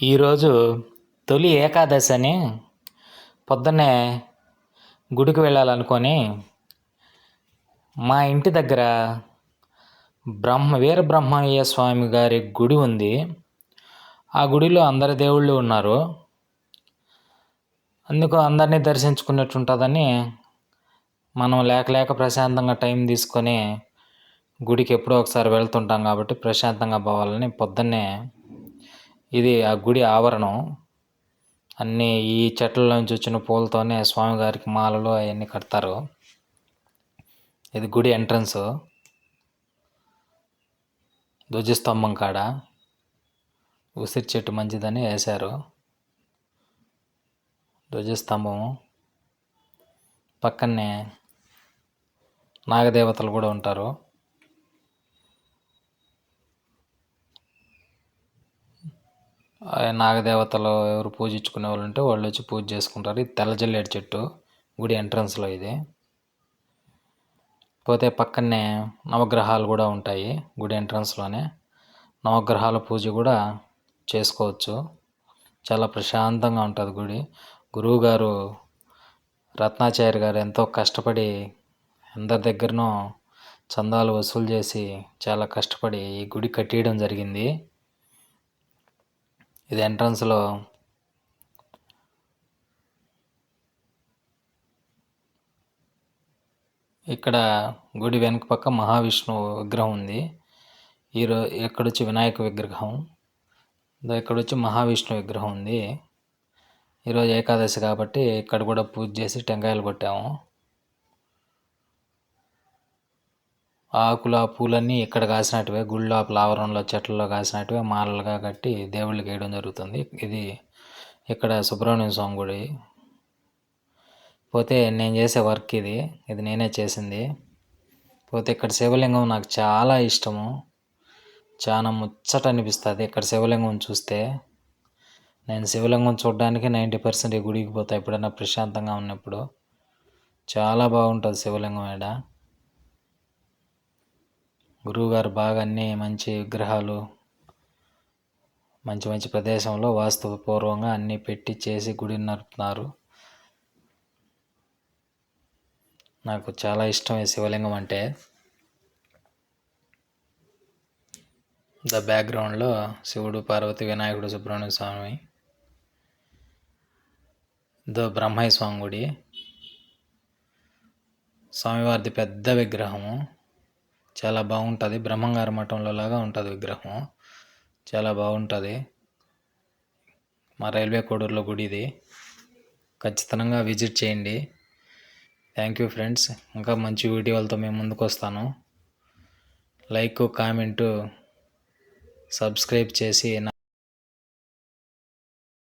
ఈరోజు తొలి ఏకాదశి అని పొద్దున్నే గుడికి వెళ్ళాలనుకొని మా ఇంటి దగ్గర బ్రహ్మ వీరబ్రహ్మయ్య స్వామి గారి గుడి ఉంది. ఆ గుడిలో అందరి దేవుళ్ళు ఉన్నారు. అందుకు అందరినీ దర్శించుకున్నట్టు ఉంటుందని మనం లేక లేక ప్రశాంతంగా టైం తీసుకొని గుడికి ఎప్పుడో ఒకసారి వెళ్తుంటాం కాబట్టి ప్రశాంతంగా పోవాలని పొద్దున్నే ఇది ఆ గుడి ఆవరణం. అన్నీ ఈ చెట్ల నుంచి వచ్చిన పూలతోనే స్వామివారికి మాలలు అవన్నీ కడతారు. ఇది గుడి ఎంట్రన్స్. ధ్వజస్తంభం కాడ ఉసిరి చెట్టు మంచిదని వేశారు. ధ్వజస్తంభం. పక్కనే నాగదేవతలు కూడా ఉంటారు. నాగదేవతలు ఎవరు పూజించుకునే వాళ్ళు ఉంటే వాళ్ళు వచ్చి పూజ చేసుకుంటారు. ఇది తెల్లజల్లేడు చెట్టు గుడి ఎంట్రన్స్లో ఇది. పోతే పక్కనే నవగ్రహాలు కూడా ఉంటాయి గుడి ఎంట్రన్స్లోనే. నవగ్రహాల పూజ కూడా చేసుకోవచ్చు. చాలా ప్రశాంతంగా ఉంటుంది గుడి. గురువుగారు రత్నాచార్య గారు ఎంతో కష్టపడి అందరి దగ్గరనో చందాలు వసూలు చేసి చాలా కష్టపడి ఈ గుడి కట్టేయడం జరిగింది. ఇది ఎంట్రన్స్లో ఇక్కడ గుడి వెనుక పక్క మహావిష్ణువు విగ్రహం ఉంది. ఈరో ఎక్కడొచ్చి వినాయక విగ్రహం? ఇక్కడొచ్చి మహావిష్ణు విగ్రహం ఉంది. ఈరోజు ఏకాదశి కాబట్టి ఇక్కడ కూడా పూజ చేసి టెంకాయలు కొట్టాము. ఆకులు ఆ పూలన్నీ ఇక్కడ కాసినట్టువే గుళ్ళో ఆవరణలో చెట్లలో కాసినట్టువే మాలలుగా కట్టి దేవుళ్ళకి వేయడం జరుగుతుంది. ఇది ఇక్కడ సుబ్రహ్మణ్య స్వామి గుడి. పోతే నేను చేసే వర్క్ ఇది. ఇది నేనే చేసింది. పోతే ఇక్కడ శివలింగం నాకు చాలా ఇష్టము. చాలా ముచ్చట అనిపిస్తుంది ఇక్కడ శివలింగం చూస్తే. నేను శివలింగం చూడడానికి నైంటీ పర్సెంట్ ఈ గుడికి పోతా ఎప్పుడైనా ప్రశాంతంగా ఉన్నప్పుడు. చాలా బాగుంటుంది శివలింగం ఇక్కడ గురువుగారు బాగా అన్నీ మంచి విగ్రహాలు మంచి మంచి ప్రదేశంలో వాస్తుపూర్వంగా అన్నీ పెట్టి చేసి గుడి నడుపుతున్నారు. నాకు చాలా ఇష్టం ఈ శివలింగం అంటే. ద బ్యాక్గ్రౌండ్లో శివుడు పార్వతి వినాయకుడు సుబ్రహ్మణ్య స్వామి ద బ్రహ్మయ్య స్వామి గుడి స్వామివారిది పెద్ద విగ్రహము. చాలా బాగుంటుంది. బ్రహ్మంగారి మఠంలో లాగా ఉంటుంది విగ్రహం. చాలా బాగుంటుంది. మా రైల్వే కోడూరులో గుడి ఇది. ఖచ్చితంగా విజిట్ చేయండి. Thank you friends. ఇంకా మంచి వీడియోలతో మేము ముందుకు వస్తాను లైక్ కామెంటు సబ్స్క్రైబ్ చేసి